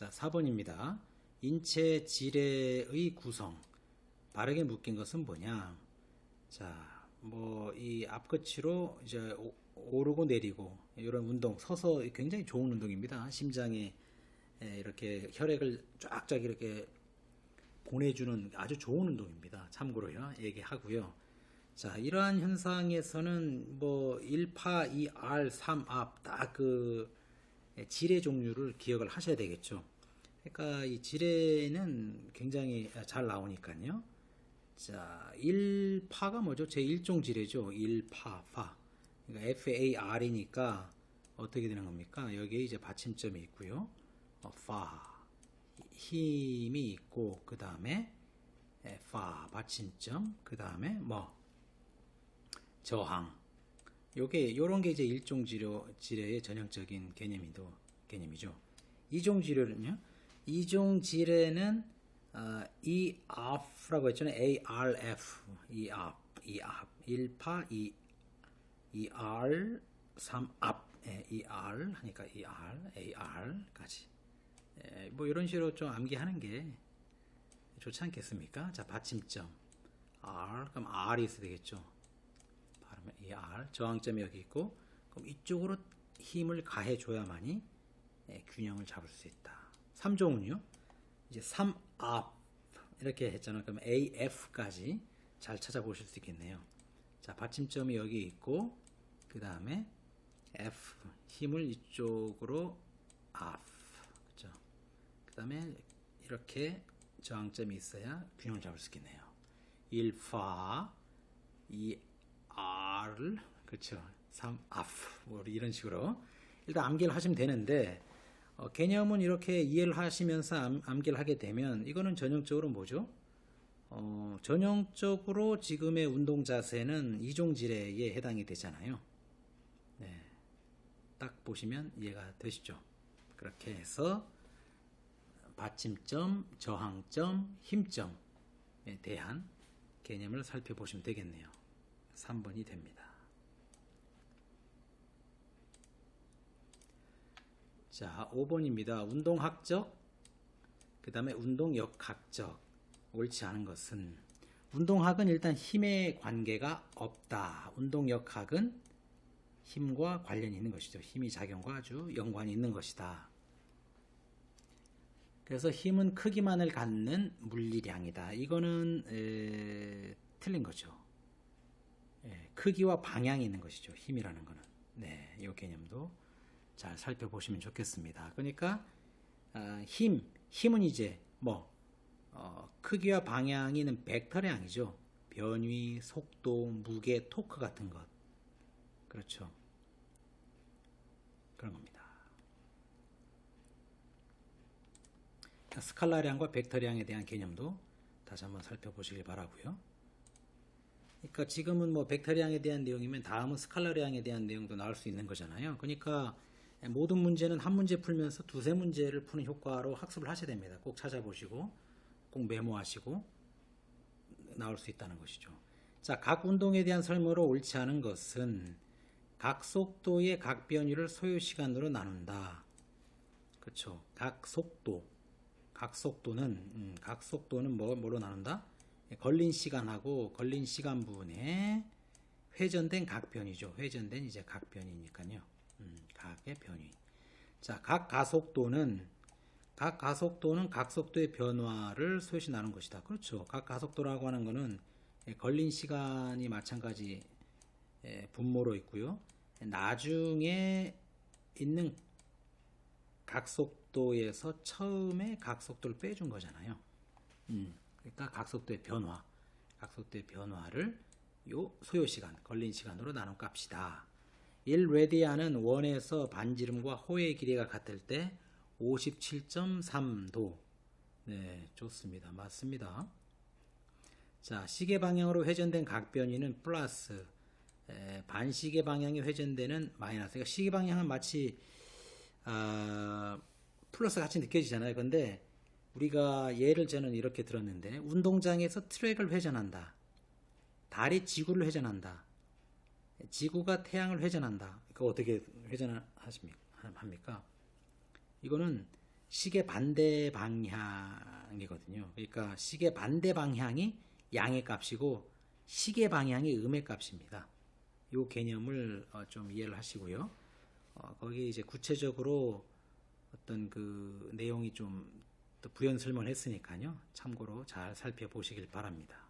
자, 4번입니다. 인체 지뢰의 구성. 바르게 묶인 것은 뭐냐? 자, 뭐, 이 앞끝으로 이제 오- 오르고 내리고, 이런 운동, 서서 굉장히 좋은 운동입니다. 심장에 에, 이렇게 혈액을 쫙쫙 이렇게 보내주는 아주 좋은 운동입니다. 참고로요. 얘기하고요. 자, 이러한 현상에서는 뭐 1파, 2R, 3앞 딱그 지뢰 종류를 기억을 하셔야 되겠죠. 그러니까 이 지뢰는 굉장히 잘 나오니까요. 자, 1파가 뭐죠? 제 1종 지뢰죠. 1파, 파. 그러니까 FAR이니까 어떻게 되는 겁니까? 여기에 이제 받침점이 있고요. 어, 파. 힘이 있고 그 다음에 파 받침점 그 다음에 뭐 저항 요게 요런 게 이제 일종 지뢰 지뢰의 전형적인 개념이도 개념이죠. 이종 지뢰는요. 이종 지뢰는 어, ERF라고 했잖아요. ARF, ERF, ERF, 1파, 2, ER, 3앞, 예, ER 하니까 ER, AR까지. 예, 뭐 이런 식으로 좀 암기하는 게 좋지 않겠습니까? 자, 받침점 R, 그럼 R이 있어야 되겠죠. 발음은 ER, 저항점이 여기 있고, 그럼 이쪽으로 힘을 가해 줘야만이 예, 균형을 잡을 수 있다. 3종은요, 이제 3앞 이렇게 했잖아요. 그럼 AF까지 잘 찾아보실 수 있겠네요. 자, 받침점이 여기 있고, 그 다음에 F 힘을 이쪽으로 up, 그죠? 그 다음에 이렇게 저항점이 있어야 균형을 잡을 수 있겠네요. 1파, 2R, 그렇죠. 3 up, 뭐 이런 식으로 일단 암기를 하시면 되는데 어, 개념은 이렇게 이해를 하시면서 암, 암기를 하게 되면 이거는 전형적으로 뭐죠? 어, 전형적으로 지금의 운동 자세는 이종 지뢰에 해당이 되잖아요. 네. 딱 보시면 이해가 되시죠? 그렇게 해서 받침점, 저항점, 힘점에 대한 개념을 살펴보시면 되겠네요. 3번이 됩니다. 자, 5번입니다. 운동학적, 그 다음에 운동역학적. 옳지 않은 것은, 운동학은 일단 힘의 관계가 없다. 운동역학은 힘과 관련이 있는 것이죠. 힘이 작용과 아주 연관이 있는 것이다. 그래서 힘은 크기만을 갖는 물리량이다. 이거는 에, 틀린 거죠. 예, 크기와 방향이 있는 것이죠. 힘이라는 거는. 네, 이 개념도 잘 살펴보시면 좋겠습니다. 그러니까 아, 힘, 힘은 이제 뭐 어, 크기와 방향이 있는 벡터량이죠. 변위, 속도, 무게, 토크 같은 것. 그렇죠. 그런 겁니다. 스칼라량과 벡터량에 대한 개념도 다시 한번 살펴보시길 바라고요. 그러니까 지금은 뭐 벡터량에 대한 내용이면 다음은 스칼라량에 대한 내용도 나올 수 있는 거잖아요. 그러니까 모든 문제는 한 문제 풀면서 두세 문제를 푸는 효과로 학습을 하셔야 됩니다. 꼭 찾아보시고 꼭 메모하시고 나올 수 있다는 것이죠. 자, 각 운동에 대한 설명으로 옳지 않은 것은 각 속도의 각 변위를 소요 시간으로 나눈다. 그렇죠. 각 속도, 각 속도는 음, 각 속도는 뭐 뭐로 나눈다? 걸린 시간하고 걸린 시간 부분에 회전된 각 변이죠. 회전된 이제 각 변이니까요. 음, 각의 변이. 자, 각 가속도는 각 가속도는 각 속도의 변화를 나눈 것이다. 그렇죠. 각 가속도라고 하는 거는 걸린 시간이 마찬가지 예, 분모로 있고요. 나중에 있는 각속도에서 처음에 각속도를 빼준 거잖아요. 음, 그러니까 각속도의 변화, 각속도의 변화를 요 소요 시간, 걸린 시간으로 나눈 값이다. 1 레디안은 원에서 반지름과 호의 길이가 같을 때 57.3도. 네, 좋습니다. 맞습니다. 자, 시계 방향으로 회전된 각 변위는 플러스, 에, 반시계 방향이 회전되는 마이너스. 그러니까 시계 방향은 마치 아, 플러스 같이 느껴지잖아요. 근데 우리가 예를 저는 이렇게 들었는데 운동장에서 트랙을 회전한다. 달이 지구를 회전한다. 지구가 태양을 회전한다. 그거 어떻게 회전합니까? 이거는 시계 반대 방향이거든요. 그러니까 시계 반대 방향이 양의 값이고 시계 방향이 음의 값입니다. 이 개념을 어, 좀 이해를 하시고요. 어, 거기 이제 구체적으로 어떤 그 내용이 좀 또 부연 설명을 했으니까요. 참고로 잘 살펴보시길 바랍니다.